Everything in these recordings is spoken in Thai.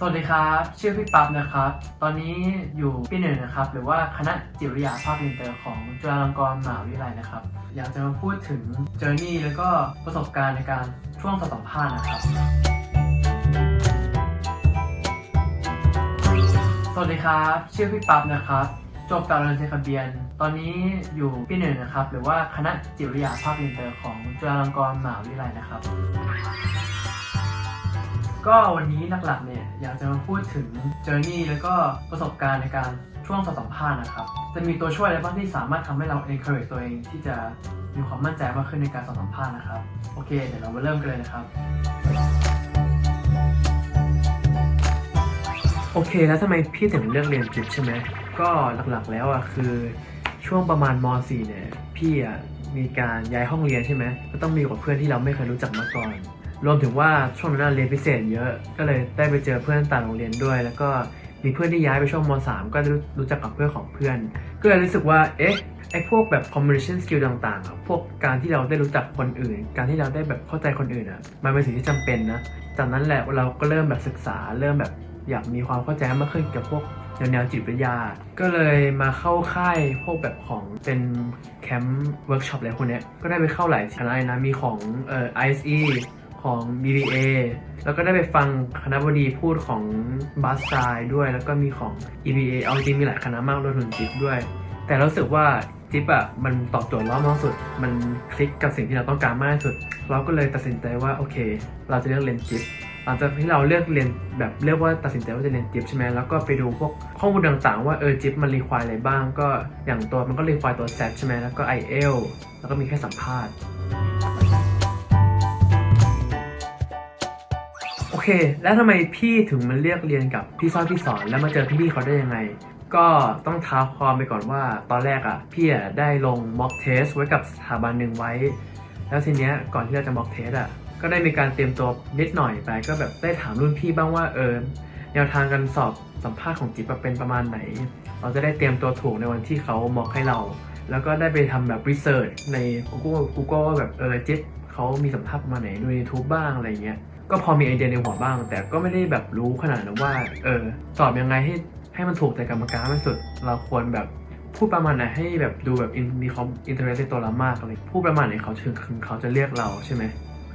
สวัสดีครับ ชื่อพี่ปั๊บนะครับ ตอนนี้อยู่ปีหนึ่งนะครับ หรือว่าคณะจิตวิทยาภาคอินเตอร์ของจุฬาลงกรณ์มหาวิทยาลัยนะครับ อยากจะมาพูดถึงเจอร์นี่แล้วก็ประสบการณ์ในการช่วงสสัมภาษณ์นะครับ สวัสดีครับ ชื่อพี่ปั๊บนะครับ จบการเรียนเซคาเบียน ตอนนี้อยู่ปีหนึ่งนะครับ หรือว่าคณะจิตวิทยาภาคอินเตอร์ของจุฬาลงกรณ์มหาวิทยาลัยนะครับ ก็วันนี้หลักๆเนี่ยอยากจะมาพูดถึงเจอร์นี่แล้วก็ประสบการณ์ในการช่วงสสัมภาษณ์นะครับ จะมีตัวช่วยอะไรบ้างที่สามารถทำให้เรา encourage ตัวเองที่จะมีความมั่นใจมากขึ้นในการสสัมภาษณ์นะครับ โอเค เดี๋ยวเรามาเริ่มกันเลยนะครับ โอเค แล้วทำไมพี่ถึงเลือกเรียนจิตใช่ไหม ก็หลักๆแล้วอะคือช่วงประมาณม .4 เนี่ยพี่อะมีการย้ายห้องเรียนใช่ไหมก็ต้องมีกับเพื่อนที่เราไม่เคยรู้จักมาก่อน รวมถึงว่าช่วงนั้นเรียนพิเศษเยอะก็เลยได้ไปเจอเพื่อนต่างโรงเรียนด้วย แล้วก็มีเพื่อนที่ย้ายไปช่วงม .3 ก็ได้รู้จักกับเพื่อนของเพื่อน ก็เลยรู้สึกว่าเอ๊ะไอ้พวกแบบ communication skill ต่างๆอะพวกการที่เราได้รู้จักคนอื่น การที่เราได้แบบเข้าใจคนอื่นอะมันเป็นสิ่งที่จำเป็นนะจากนั้นแหละเราก็เริ่มแบบศึกษาเริ่มแบบอยากมีความเข้าใจมากขึ้นกับพวกแนวแนวจิตวิทยา ก็เลยมาเข้าค่ายพวกแบบของเป็นแคมป์เวิร์กช็อปอะไรพวกเนี้ยก็ได้ไปเข้าหลายคณะเลนะมีของเอ่อ ISE ของ BBA แล้วก็ได้ไปฟังคณะบดีพูดของบัสไซด้วย แล้วก็มีของ EBA เอาจริงมีหลายคณะมากรวมถึงจิตด้วย แต่รู้สึกว่าจิ๊บอะมันตอบโจทย์เรามากสุด มันคลิกกับสิ่งที่เราต้องการมากที่สุด เราก็เลยตัดสินใจว่าโอเค เราจะเลือกเรียนจิ๊บหลังจากที่เราเลือกเรียนแบบเรียกว่าตัดสินใจว่าจะเรียนจิ๊บใช่ไหมแล้วก็ไปดูพวกข้อมูลต่างๆ ว่าเออจิ๊บมันรีควายอะไรบ้าง ก็อย่างตัวมันก็รีควายตัวแซใช่ไหมแล้วก็ i อ l แล้วก็มีแค่สัมภาษณ์ แล้วทำไมพี่ถึงมาเลือกเรียนกับพี่ซ้อยพี่สอนแล้วมาเจอพี่ๆเขาได้ยังไง ก็ต้องท้าความไปก่อนว่าตอนแรกอะ่ะพี่อะได้ลง mock test ไว้กับสถาบันหนึ่งไว้ แล้วทีเนี้ยก่อนที่เราจะ mock test อะ่ะก็ได้มีการเตรียมตัวนิดหน่อยไป ก็แบบได้ถามรุ่นพี่บ้างว่าเออแนวทางการสอบสัมภาษณ์ของจิ๊บเป็นประมาณไหน เราจะได้เตรียมตัวถูกในวันที่เขา mock ให้เรา แล้วก็ได้ไปทำแบบ research ใน Google Google ว่าแบบเออจิ๊บเขามีสัมภาษณ์ประมาณไหนดูใน YouTube บ้างอะไรเงี้ย ก็พอมีไอเดียในหัวบ้าง แต่ก็ไม่ได้แบบรู้ขนาดนั้นว่า เออตอบยังไงให้ให้มันถูกใจกรรมการมากที่สุด เราควรแบบพูดประมาณไหนให้แบบดูแบบมีความอินเทอร์เนในตัวเรามากอะไรพูดประมาณไหนเขาถึงเขาจะเรียกเราใช่ไหม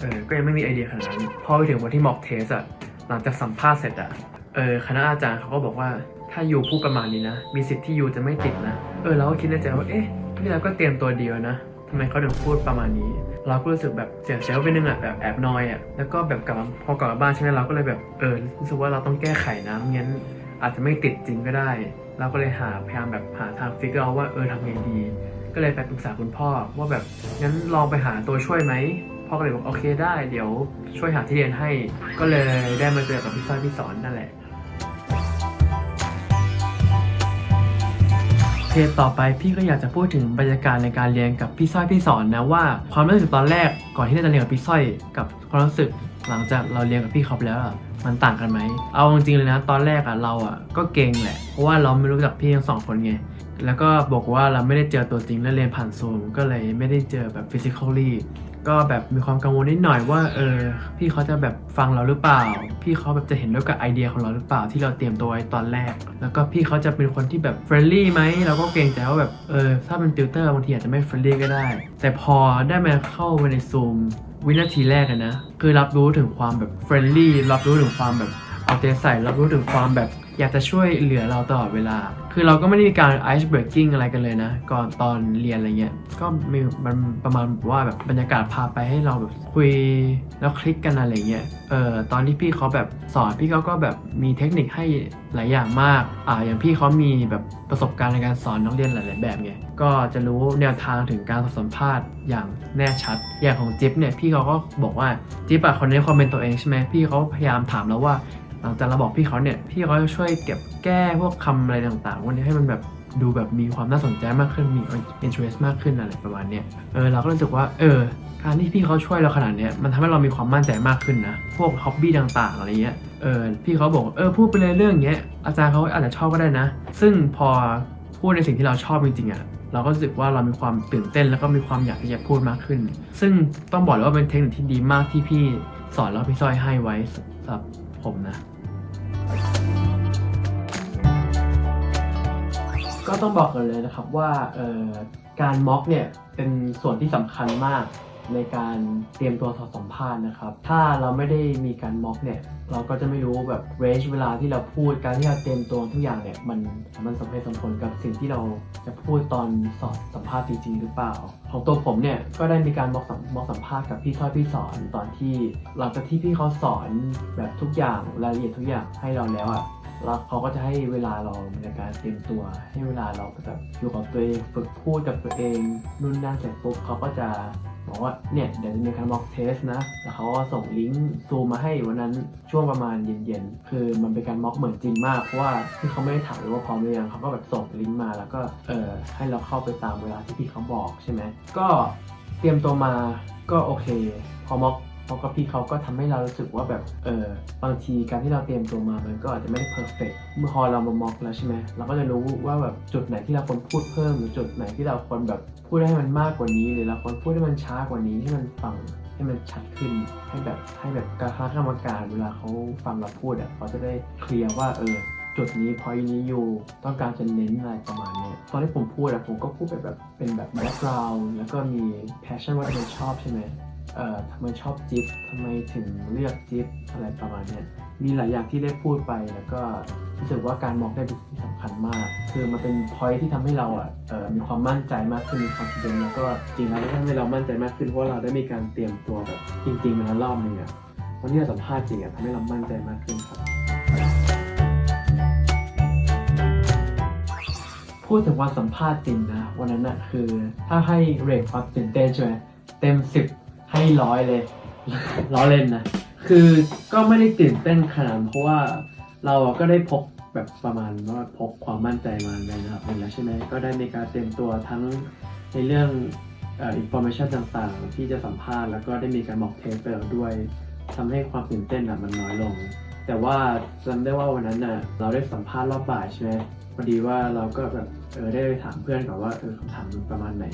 เออก็ยังไม่มีไอเดียขนาดนั้นพอไปถึงวันที่ mock test อะหลังจากสัมภาษณ์เสร็จอะเออคณะอาจารย์เขาก็บอกว่าถ้ายูพูดประมาณนี้นะ มีสิทธิ์ที่ยูจะไม่ติดนะ เออเราก็คิดในใจว่าเอ๊ะนี่เราก็เตรียมตัวเดียวนะทำไมเขาถึงพูดประมาณนี้ เราก็รู้สึกแบบเสียเซลล์ไปนึงอะแบบแอบนอยอะแล้วก็แบบกลับพอกลับมาบ้านใช่ไหมเราก็เลยแบบเออรู้สึกว่าเราต้องแก้ไขนะงั้นอาจจะไม่ติดจริงก็ได้ เราก็เลยหาพยายามแบบหาทางฟิกเอาว่าเออทำไงดี ก็เลยไปปรึกษาคุณพ่อว่าแบบงั้นลองไปหาตัวช่วยไหมพ่อก็เลยบอกโอเคได้เดี๋ยวช่วยหาที่เรียนให้ ก็เลยได้มาเจอกับพี่ซ้อยพี่สอนนั่นแหละ เคต่อไปพี่ก็อยากจะพูดถึงบรรยากาศในการเรียนกับพี่สร้อยพี่สอนนะว่าความรู้สึกตอนแรกก่อนที่เราจะเรียนกับพี่สร้อยกับความรู้สึกหลังจากเราเรียนกับพี่เขาไปแล้วอะมันต่างกันไหม เอาจริงๆเลยนะ ตอนแรกอะเราอะก็เก่งแหละ เพราะว่าเราไม่รู้จักพี่ทั้งสองคนไง แล้วก็บอกว่าเราไม่ได้เจอตัวจริงและเรียนผ่านซูมก็เลยไม่ได้เจอแบบ physically ก็แบบมีความกังวลนิดหน่อยว่าเออพี่เขาจะแบบฟังเราหรือเปล่า พี่เขาแบบจะเห็นด้วยกับไอเดียของเราหรือเปล่าที่เราเตรียมตัวไว้ตอนแรก แล้วก็พี่เขาจะเป็นคนที่แบบเฟรนลี่ไหมเราก็เกรงใจว่าแบบเออถ้าเป็นติวเตอร์บางทีอาจจะไม่เฟรนลี่ก็ได้ แต่พอได้มาเข้าไปในซูมวินาทีแรกนะคือรับรู้ถึงความแบบเฟรนลี่รับรู้ถึงความแบบเอาใจใส่รับรู้ถึงความแบบ อยากจะช่วยเหลือเราตลอดเวลา คือเราก็ไม่ได้มีการ ice breaking อะไรกันเลยนะ ก่อนตอนเรียนอะไรเงี้ย ก็มีมันประมาณว่าแบบบรรยากาศพาไปให้เราแบบคุยแล้วคลิกกันอะไรเงี้ย เออตอนที่พี่เขาแบบสอนพี่เขาก็แบบมีเทคนิคให้หลายอย่างมาก อ่า อย่างพี่เขามีแบบประสบการณ์ในการสอนนักเรียนหลาย ๆ แบบไง ก็จะรู้แนวทางถึงการสัมภาษณ์อย่างแน่ชัด อย่างของจิ๊บเนี่ยพี่เขาก็บอกว่าจิ๊บอะคนนี้ความเป็นตัวเองใช่ไหมพี่เขาพยายามถามแล้วว่า หลังจากเราบอกพี่เขาเนี่ยพี่เขาจะช่วยเก็บแก้พวกคำอะไรต่างๆวันนี้ให้มันแบบดูแบบมีความน่าสนใจมากขึ้นมี interest มากขึ้นอะไรประมาณเนี้ยเออเราก็รู้สึกว่าเออการที่พี่เขาช่วยเราขนาดเนี้ยมันทำให้เรามีความมั่นใจมากขึ้นนะ พวกฮ็อบบี้ต่างๆอะไรเงี้ยเออพี่เขาบอกเออพูดไปเลยเรื่องเงี้ยอาจารย์เขาอาจจะชอบก็ได้นะ ซึ่งพอพูดในสิ่งที่เราชอบจริงๆอะเราก็รู้สึกว่าเรามีความตื่นเต้นแล้วก็มีความอยากที่จะพูดมากขึ้น ซึ่งต้องบอกเลยว่าเป็นเทคนิคที่ดีมากที่พี่สอนแล้วพี่สร้อยให้ไว้สำหรับผมนะ ก็ต้องบอกกันเลยนะครับว่าการม็อกเนี่ยเป็นส่วนที่สำคัญมากในการเตรียมตัวสอบสัมภาษณ์นะครับ ถ้าเราไม่ได้มีการม็อกเนี่ย เราก็จะไม่รู้แบบเรนจ์เวลาที่เราพูด การที่เราเตรียมตัวทุกอย่างเนี่ย มันมันสมเหตุสมผลกับสิ่งที่เราจะพูดตอนสอบสัมภาษณ์จริง ๆ หรือเปล่า ของตัวผมเนี่ย ก็ได้มีการม็อกสัมม็อกสัมภาษณ์กับพี่ซ้อยพี่สอนตอนที่หลังจากที่พี่เขาสอนแบบทุกอย่างรายละเอียดทุกอย่างให้เราแล้วอะ แล้วเขาก็จะให้เวลาเราในการเตรียมตัว ให้เวลาเราแบบอยู่กับตัวเองฝึกพูดกับตัวเองนู่นนั่นเสร็จปุ๊บเขาก็จะบอกว่าเนี่ยเดี๋ยวจะมีการบอกเทสนะแล้วเขาก็ส่งลิงก์ซูมมาให้วันนั้นช่วงประมาณเย็นๆ คือมันเป็นการม็อกเหมือนจริงมาก เพราะว่าที่เขาไม่ได้ถามว่าพร้อมหรือยังเขาก็แบบส่งลิงก์มาแล้วก็เออให้เราเข้าไปตามเวลาที่พี่เขาบอกใช่ไหมก็เตรียมตัวมาก็โอเค พอม็อก เพราะกับพี่เขาก็ทำให้เรารู้สึกว่าแบบเออบางทีการที่เราเตรียมตัวมามันก็อาจจะไม่ได้เพอร์เฟกเมื่อพอเรามามอกแล้วใช่ไหมเราก็จะรู้ว่าแบบจุดไหนที่เราควรพูดเพิ่มหรือจุดไหนที่เราควรแบบพูดให้มันมากกว่านี้ หรือเราควรพูดให้มันช้ากว่านี้ให้มันฟังให้มันชัดขึ้นให้แบบให้แบบคณะกรรมการเวลาเขาฟังเราพูดอะเขาจะได้เคลียร์ว่าเออจุดนี้พอยนี้อยู่ต้องการจะเน้นอะไรประมาณเนี้ยตอนที่ผมพูดอะผมก็พูดไปแบบเป็นแบบแบ็กกราวด์แล้วก็มี passion ว่าทำไมชอบใช่ไหม เอ่อทำไมชอบจิ๊บทำไมถึงเลือกจิ๊บอะไรประมาณเนี้ยมีหลายอย่างที่ได้พูดไปแล้วก็รู้สึกว่าการมองได้เป็นสิ่งสำคัญมาก คือมันเป็น point ที่ทำให้เราอะเอ่อมีความมั่นใจมากขึ้นมีความเด่นแล้วก็จริงแล้วก็ทำให้เรามั่นใจมากขึ้นเพราะว่าเราได้มีการเตรียมตัวแบบจริงๆมาแล้วรอบนึงอะวันที่เราสัมภาษณ์จริงอะทำให้เรามั่นใจมากขึ้นครับพูดถึงวันสัมภาษณ์จริงนะวันนั้นนะคือถ้าให้เรทความตื่นเต้นใช่ไหมเต็มสิบ ให้ร้อยเลยล้อเล่นนะ คือก็ไม่ได้ตื่นเต้นขนาดเพราะว่าเราก็ได้พกแบบประมาณว่าพกความมั่นใจมาในระดับหนึ่งแล้วใช่ไหมก็ได้ในการเตรียมตัวทั้งในเรื่องอินโฟมชันต่างๆ ที่จะสัมภาษณ์แล้วก็ได้มีการบอกเทสไปแล้วด้วยทำให้ความตื่นเต้นอะมันน้อยลง แต่ว่าจำได้ว่าวันนั้นน่ะเราได้สัมภาษณ์รอบบ่ายใช่ไหมพอดีว่าเราก็แบบเออได้ไปถามเพื่อนก่อนว่าเออคำถามมันประมาณไหน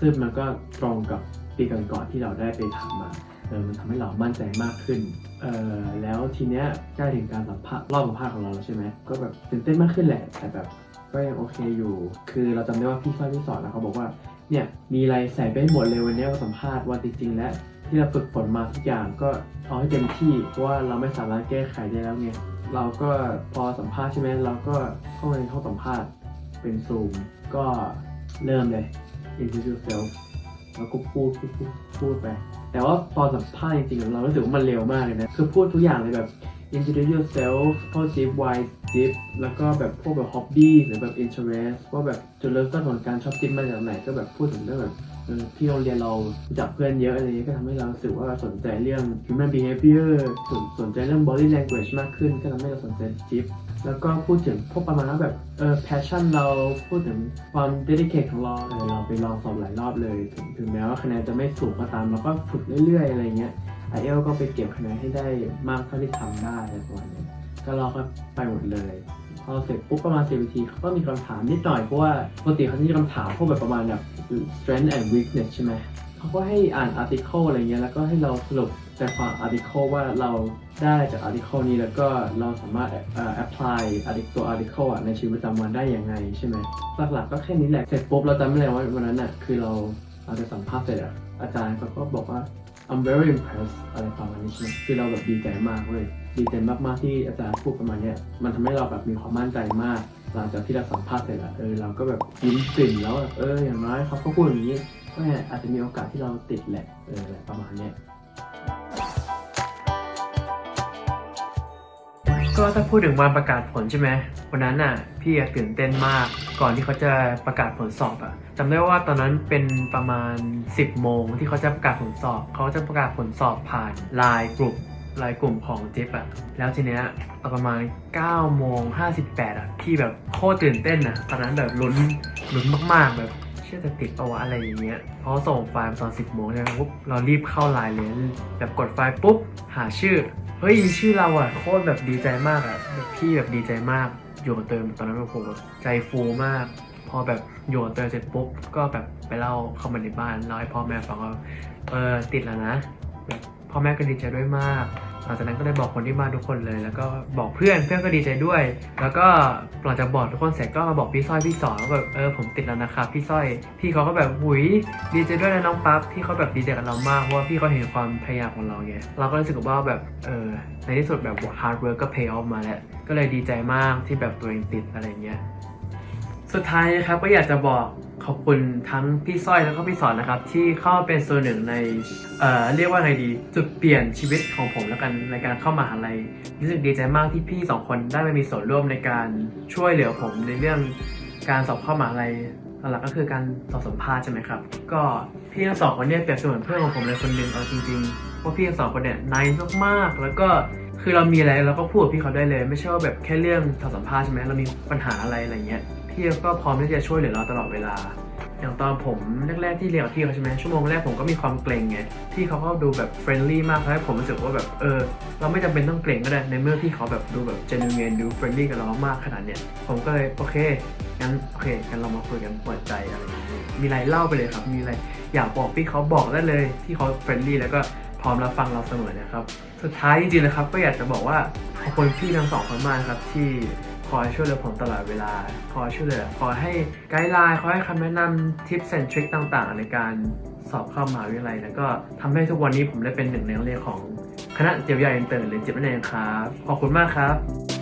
ซึ่งมันก็ตรงกับ ปีก่อนๆที่เราได้ไปถามมาเออมันทำให้เรามั่นใจมากขึ้นเออแล้วทีเนี้ยใกล้ถึงการสัมภาษณ์รอบสัมภาษณ์ของเราแล้วใช่ไหมก็แบบตื่นเต้นมากขึ้นแหละ แต่แบบก็ยังโอเคอยู่ คือเราจำได้ว่าพี่สร้อยพี่สอนนะเขาบอกว่าเนี่ยมีอะไรใส่ไปให้หมดเลยวันเนี้ยวันสัมภาษณ์วันจริงๆและที่เราฝึกฝนมาทุกอย่างก็เอาให้เต็มที่เพราะว่าเราไม่สามารถแก้ไขได้แล้วไงเราก็พอสัมภาษณ์ใช่ไหมเราก็เข้าไปในห้องสัมภาษณ์เป็นซูมก็เริ่มเลย introduce yourself แล้วก็พูดพูดพูดพูดไป แต่ว่าพอสัมภาษณ์จริงๆเรารู้สึกว่ามันเร็วมากเลยนะ คือพูดทุกอย่างเลยแบบ introduce yourself พวก jeep why jeep แล้วก็แบบพวกแบบ hobby หรือแบบ interest ว่าแบบจุดเริ่มต้นของการชอบจิ๊บมาจากไหนก็แบบพูดถึงเรื่องแบบที่โรงเรียนเราจักเพื่อนเยอะอะไรเงี้ยก็ทำให้เราสึกว่าสนใจเรื่อง human behavior สนสนใจเรื่อง body language มากขึ้น ก็ทำให้เราสนใจจิ๊บ แล้วก็พูดถึงพวกประมาณว่าแบบเออ passion เราพูดถึงความ dedicate ของเราเออเราไปลองสอบหลายรอบเลย ถึงถึงแม้ว่าคะแนนจะไม่สูงก็ตามเราก็ฝึกเรื่อยๆ อะไรเงี้ยไอเอลก็ไปเก็บคะแนนให้ได้มากเท่าที่ทำได้อะไรประมาณนี้ก็เราก็ไปหมดเลยพอเสร็จปุ๊บประมาณ CBT เขาก็มีคำถามนิดหน่อย เพราะว่าปกติเขาจะมีคำถามพวกแบบประมาณแบบ strength and weakness ใช่ไหมเขาก็ให้อ่าน article อะไรเงี้ยแล้วก็ให้เราสรุป แต่ความ article ว่าเราได้จาก article นี้แล้วก็เราสามารถเอ่อ apply article ตัว article อะในชีวิตประจำวันได้ยังไงใช่ไหมหลักๆก็แค่นี้แหละเสร็จปุ๊บเราจำไม่ได้ว่าวันนั้นน่ะคือเราเราจะสัมภาษณ์เสร็จอะอาจารย์เขาก็บอกว่า I'm very impressed อะไรประมาณนี้ใช่ไหมคือเราแบบดีใจมากเว้ยดีใจมากๆที่อาจารย์พูดประมาณนี้มันทำให้เราแบบมีความมั่นใจมาก หลังจากที่เราสัมภาษณ์เสร็จอะเออเราก็แบบยิ้มกลิ่นแล้วแบบเอออย่างน้อยเขาก็พูดอย่างนี้ก็อาจจะมีโอกาสที่เราติดแหละเออประมาณนี้ ก็ถ้าพูดถึงวันประกาศผลใช่ไหมวันนั้นน่ะพี่ตื่นเต้นมาก ก่อนที่เขาจะประกาศผลสอบอะจำได้ว่าตอนนั้นเป็นประมาณ 10 โมงที่เขาจะประกาศผลสอบ เขาจะประกาศผลสอบผ่านไลน์กลุ่มไลน์กลุ่มของจิ๊บอะแล้วทีเนี้ยตอนประมาณ9โมง58อะพี่แบบโคตรตื่นเต้นอะตอนนั้นแบบลุ้นลุ้นมากๆ แบบเชื่อจะติดเอาวะอะไรอย่างเงี้ยพอส่งไฟล์ตอน 10โมงใช่ไหมปุ๊บเรารีบเข้าไลน์เลยแบบกดไฟล์ปุ๊บหาชื่อ ฮ้ยมีชื่อเราอะโคตรแบบดีใจมากอะแบบพี่แบบดีใจมากโยเติมตอนนั้นแบบผมแบบใจฟูมาก พอแบบโยเติมเสร็จปุ๊บก็แบบไปเล่าเข้ามาในบ้านเล่าให้พ่อแม่ฟังว่าเออติดแล้วนะแบบพ่อแม่ก็ดีใจด้วยมาก หลังจากนั้นก็เลยบอกคนที่บ้านทุกคนเลย แล้วก็บอกเพื่อนเพื่อนก็ดีใจด้วย แล้วก็หลังจากบอกทุกคนเสร็จก็มาบอกพี่สร้อยพี่สอนแบบเออผมติดแล้วนะครับพี่สร้อยพี่เขาก็แบบหุยดีใจด้วยนะน้องปั๊บพี่เขาแบบดีใจกับเรามากเพราะว่าพี่เขาเห็นความพยายามของเราไงเราก็รู้สึกว่าแบบเออในที่สุดแบบ hard work ก็ pay off มาแล้ว ก็เลยดีใจมากที่แบบตัวเองติดอะไรเงี้ยสุดท้ายนะครับก็อยากจะบอก ขอบคุณทั้งพี่สร้อยแล้วก็พี่สอนนะครับ ที่เข้าเป็นส่วนหนึ่งในเอ่อเรียกว่าไงดี จุดเปลี่ยนชีวิตของผมแล้วกันในการเข้ามาหาลัยรู้สึกดีใจมากที่พี่สองคนได้มามีส่วนร่วมในการช่วยเหลือผมในเรื่องการสอบเข้ามหาลัยหลักก็คือการสอบสัมภาษณ์ใช่ไหมครับ ก็พี่ทั้งสองคนเนี่ยเปรียบเสมือนเพื่อนของผมเลยคนหนึ่งเอาจริงๆว่าะพี่ทั้งสองคนเนี่ยนายมากๆ แล้วก็คือเรามีอะไรเราก็พูดกับพี่เขาได้เลย ไม่ใช่ว่าแบบแค่เรื่องสอบสัมภาษณ์ใช่ไหมเรามีปัญหาอะไรอะไรเงี้ย พี่ก็พร้อมที่จะช่วยเหลือเราตลอดเวลา อย่างตอนผมแรกๆที่เรียนกับพี่เขาใช่ไหมชั่วโมงแรกผมก็มีความเกรงไงพี่เขาก็ดูแบบเฟรนลี่มากทำให้ผมรู้สึกว่าแบบเออ เราไม่จำเป็นต้องเกรงก็ได้ในเมื่อพี่เขาแบบดูแบบเจนเนดูเฟรนลี่กับเรามากขนาดเนี้ยผมก็เลยโอเคงั้นโอเคงั้นเรามาคุยกันเปิดใจอะไรอย่างนี้มีอะไรเล่าไปเลยครับ มีอะไรอยากบอกพี่เขาบอกได้เลยที่เขาเฟรนลี่แล้วก็พร้อมรับฟังเราเสมอนะครับ สุดท้ายจริงๆนะครับ ก็อยากจะบอกว่าขอบคุณพี่ทั้งสองคนมากครับที่ คอยช่วยเหลือผมตลอดเวลา คอยช่วยเหลือ คอยให้ไกด์ไลน์ คอยให้คำแนะนำทิปและทริคต่างๆ ในการสอบเข้ามหาวิทยาลัย แล้วก็ทำให้ทุกวันนี้ผมได้เป็นหนึ่งในนักเรียนของคณะเจียวยาอินเตอร์หรือเจียบนั่นเองครับ ขอบคุณมากครับ